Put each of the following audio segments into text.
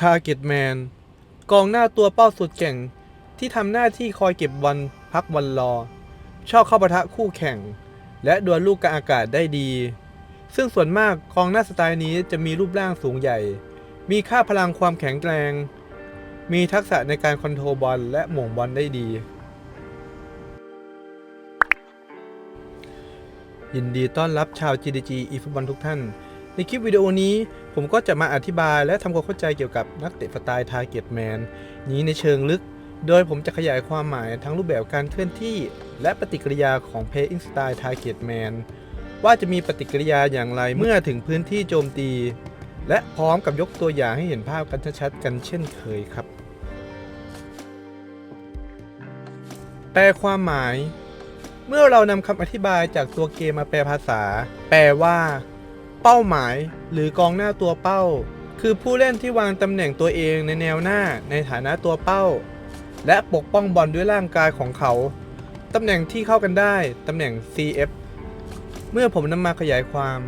Target Man กองหน้าตัวเป้าสุดเก่ง ที่ทำหน้าที่คอยเก็บบอลพักบอลรอ ชอบเข้าปะทะคู่แข่ง และดวลลูกกลางอากาศได้ดี ซึ่งส่วนมากกองหน้าสไตล์นี้จะมีรูปร่างสูงใหญ่ มีค่าพลังความแข็งแกร่งมีทักษะในการคอนโทรลบอลและหม่งบอลได้ดี ยินดีต้อนรับชาว GDG อีฟุตบอลทุกท่าน ในคลิปวิดีโอนี้ผมก็จะมาอธิบายและทำความเข้าใจเกี่ยวกับนักเตะสไตล์ Target Man นี้ในเชิงลึก โดยผมจะขยายความหมายทั้งรูปแบบการเคลื่อนที่ และปฏิกิริยาของ Playing Style Target Man ว่าจะมีปฏิกิริยาอย่างไรเมื่อถึงพื้นที่โจมตี และพร้อมกับยกตัวอย่างให้เห็นภาพกันชัดๆกันเช่นเคยครับ แปลความหมาย เมื่อเรานำคำอธิบายจากตัวเกมมาแปลภาษา แปลว่า ป้าหมาย หรือกองหน้าตัวเป้า คือผู้เล่นที่วางตำแหน่งตัวเองในแนวหน้าในฐานะตัวเป้า และปกป้องบอลด้วยร่างกายของเขา ตำแหน่งที่เข้ากันได้ ตำแหน่ง CF เมื่อผมนำมาขยายความ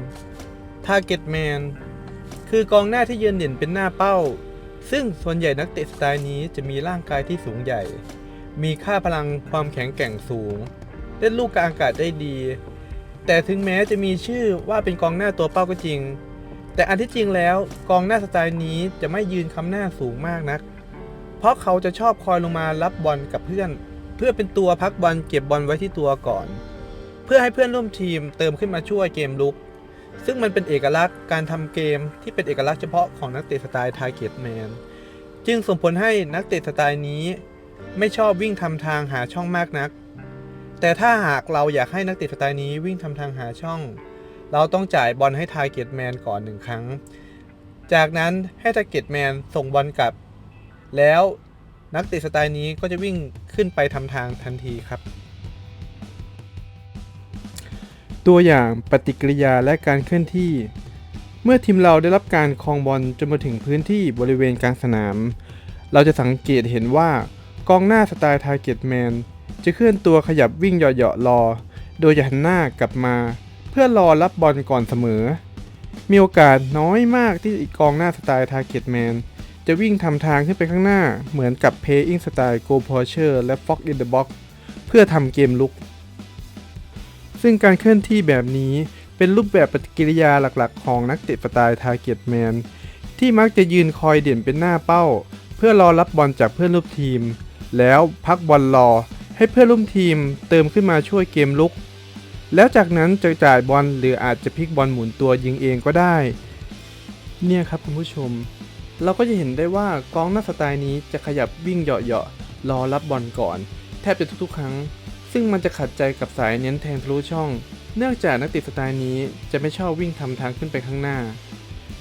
Target Man คือกองหน้าที่ยืนเด่นเป็นหน้าเป้า ซึ่งส่วนใหญ่นักเตะสไตล์นี้จะมีร่างกายที่สูงใหญ่ มีค่าพลังความแข็งแกร่งสูง เล่นลูกกลางอากาศได้ดี แต่ถึงแม้จะมีชื่อว่าเป็นกองหน้าตัวเป้าก็จริง แต่อันที่จริงแล้วกองหน้าสไตล์นี้จะไม่ยืนคำหน้าสูงมากนัก เพราะเขาจะชอบคอยลงมารับบอลกับเพื่อน เพื่อเป็นตัวพักบอลเก็บบอลไว้ที่ตัวก่อน เพื่อให้เพื่อนร่วมทีมเติมขึ้นมาช่วยเกมลุก ซึ่งมันเป็นเอกลักษณ์การทำเกมที่เป็นเอกลักษณ์เฉพาะของนักเตะสไตล์ Target Man จึงส่งผลให้นักเตะสไตล์นี้ ไม่ชอบวิ่งทำทางหาช่องมากนัก แต่ถ้าหากเราอยากให้นักเตะสไตล์นี้วิ่งทำทางหาช่อง เราต้องจ่ายบอลให้ Target Man ก่อนหนึ่งครั้ง จากนั้นให้ Target Man ส่งบอลกลับ แล้วนักเตะสไตล์นี้ก็จะวิ่งขึ้นไปทำทางทันทีครับ ตัวอย่างปฏิกิริยาและการเคลื่อนที่ เมื่อทีมเราได้รับการครองบอลจนมาถึงพื้นที่บริเวณกลางสนาม เราจะสังเกตเห็นว่ากองหน้าสไตล์ Target Man จะเคลื่อนตัวขยับวิ่งเหยาะๆรอ โดยจะหันหน้ากลับมา เพื่อรอรับบอลก่อนเสมอ มีโอกาสน้อยมากที่อีกกองหน้าสไตล์ Target Man จะวิ่งทำทางขึ้นไปข้างหน้าเหมือนกับ Playing Style Go Poacher และ Fox in the Box เพื่อทำเกมลุก ซึ่งการเคลื่อนที่แบบนี้เป็นรูปแบบปฏิกิริยาหลักๆ ของนักเตะสไตล์ Target Man ที่มักจะยืนคอยเด่นเป็นหน้าเป้า เพื่อรอรับบอลจากเพื่อนร่วมทีม แล้วพักบอลรอ ให้เพื่อนร่วมทีมเติมขึ้นมาช่วยเกมลุก แล้วจากนั้นจะจ่ายบอลหรืออาจจะพลิกบอลหมุนตัวยิงเองก็ได้ เนี่ยครับคุณผู้ชม เราก็จะเห็นได้ว่ากองหน้าสไตล์นี้จะขยับวิ่งเหยาะๆรอรับบอลก่อน แทบจะทุกๆ ครั้ง ซึ่งมันจะขัดใจกับสายเน้นแทงทะลุช่อง เนื่องจากนักเตะสไตล์นี้จะไม่ชอบวิ่งทำทางขึ้นไปข้างหน้า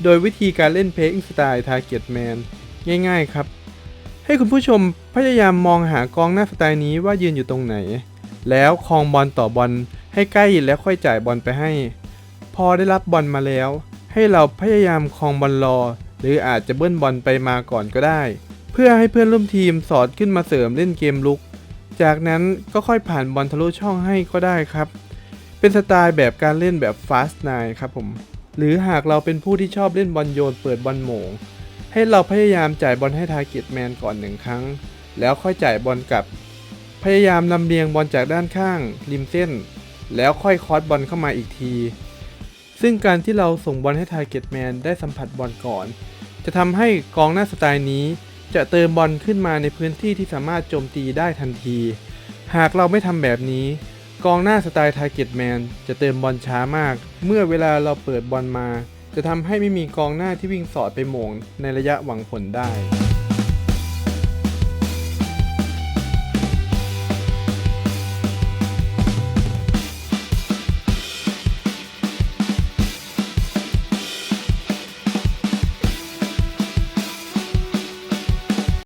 โดยวิธีการเล่นเพลย์สไตล์ Target Man ง่ายๆครับ ให้คุณผู้ชมพยายามมองหากองหน้าสไตล์นี้ว่ายืนอยู่ตรงไหน แล้วคลองบอลต่อบอลให้ใกล้แล้วค่อยจ่ายบอลไปให้ พอได้รับบอลมาแล้ว ให้เราพยายามคลองบอลรอ หรืออาจจะเบิ้ลบอลไปมาก่อนก็ได้ เพื่อให้เพื่อนร่วมทีมสอดขึ้นมาเสริมเล่นเกมลุก จากนั้นก็ค่อยผ่านบอลทะลุช่องให้ก็ได้ครับ เป็นสไตล์แบบการเล่นแบบ Fast 9ครับผมหรือหากเราเป็นผู้ที่ชอบเล่นบอลโยนเปิดบอลโหมง ให้เราพยายามจ่ายบอลให้ทาร์เก็ตแมนก่อนหนึ่งครั้ง แล้วค่อยจ่ายบอลกลับ พยายามลำเลียงบอลจากด้านข้าง ริมเส้น แล้วค่อยคอสบอลเข้ามาอีกที ซึ่งการที่เราส่งบอลให้ทาร์เก็ตแมนได้สัมผัสบอลก่อน จะทำให้กองหน้าสไตล์นี้ จะเติมบอลขึ้นมาในพื้นที่ที่สามารถโจมตีได้ทันที หากเราไม่ทำแบบนี้ กองหน้าสไตล์ Target Man จะเติมบอลช้ามาก เมื่อเวลาเราเปิดบอลมา จะทำให้ไม่มีกองหน้าที่วิ่งสอดไปโมงในระยะหวังผลได้